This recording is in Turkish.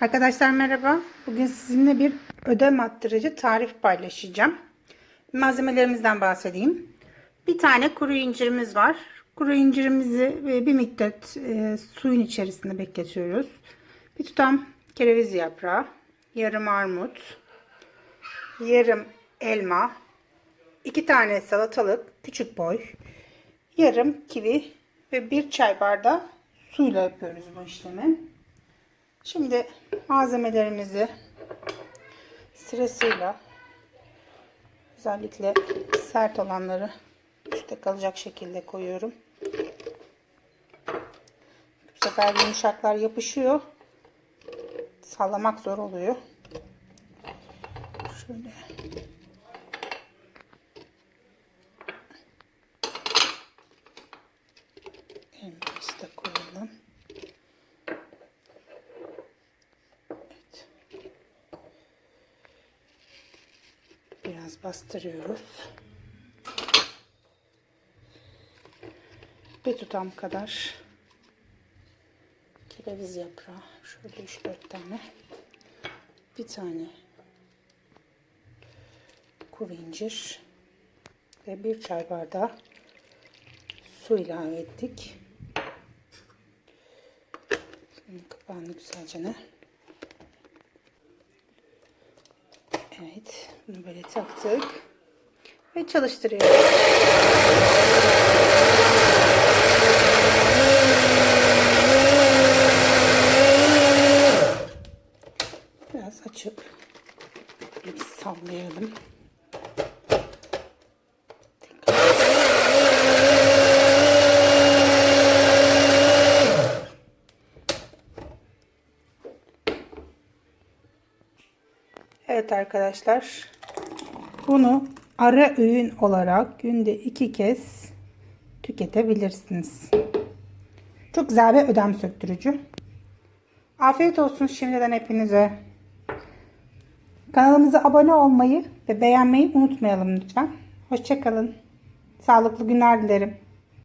Arkadaşlar merhaba. Bugün sizinle bir ödem attırıcı tarif paylaşacağım. Malzemelerimizden bahsedeyim. Bir tane kuru incirimiz var. Kuru incirimizi e, bir müddet e, suyun içerisinde bekletiyoruz. Bir tutam kereviz yaprağı, yarım armut, yarım elma, iki tane salatalık küçük boy, yarım kivi ve bir çay bardağı suyla yapıyoruz bu işlemi. Şimdi malzemelerimizi sırasıyla özellikle sert olanları üstte kalacak şekilde koyuyorum. Bu sefer yumuşaklar yapışıyor. Sallamak zor oluyor. Şöyle elimizi koyalım. Biraz bastırıyoruz. Bir tutam kadar kereviz yaprağı. Şöyle 3-4 tane. Bir tane kuru incir ve bir çay bardağı su ilave ettik. Şimdi kapağını güzelce ne? Evet, bunu böyle taktık ve çalıştırıyoruz. Biraz açıp bir sallayalım. Evet arkadaşlar. Bunu ara öğün olarak günde iki kez tüketebilirsiniz. Çok güzel bir ödem söktürücü. Afiyet olsun şimdiden hepinize. Kanalımıza abone olmayı ve beğenmeyi unutmayalım lütfen. Hoşçakalın. Sağlıklı günler dilerim.